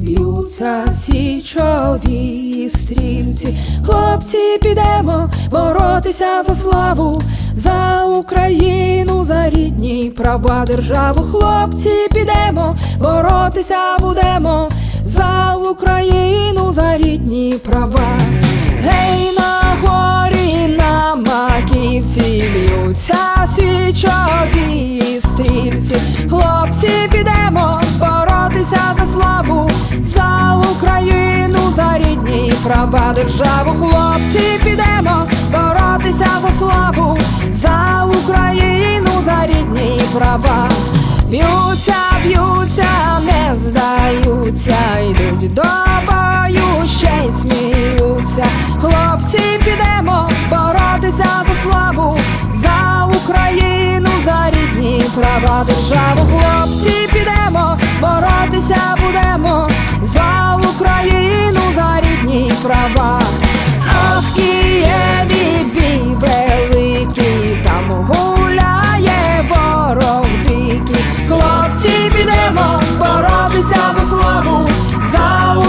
б'ються січові стрільці. Хлопці, підемо боротися за славу, за Україну, за рідні права державу. Хлопці, підемо боротися будемо за Україну, за рідні права. Славу, за Україну, за рідні права державу. Хлопці, підемо боротися за славу, за Україну, за рідні права. Б'ються, б'ються, не здаються, йдуть до бою,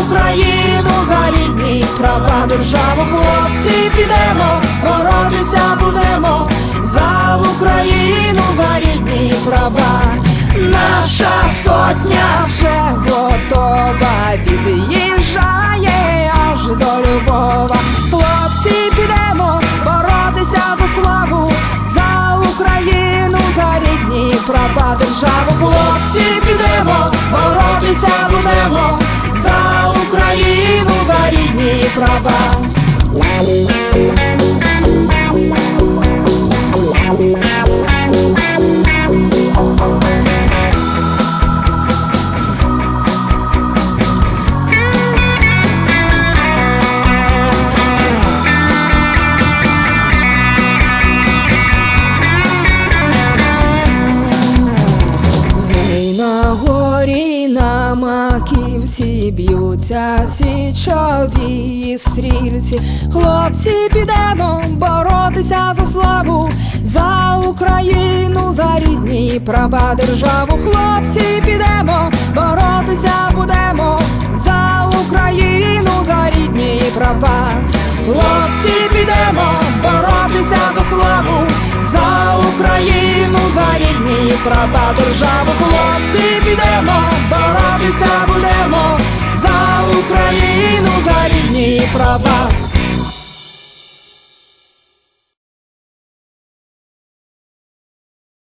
Україну, за рідні права державу. Хлопці, підемо боротися будемо за Україну, за рідні права. Наша сотня вже готова, від'їжджає аж до Львова. Хлопці, підемо боротися за славу, за Україну, за рідні права державу. Хлопці, підемо боротися будемо рідні маківці б'ються січові стрільці. Хлопці, підемо боротися за славу, за Україну, за рідні права державу. Хлопці, підемо боротися будемо за Україну, за рідні права. Хлопці, підемо боротися за славу, за Україну, за рідні права державу. Хлопці, підемо боротися provar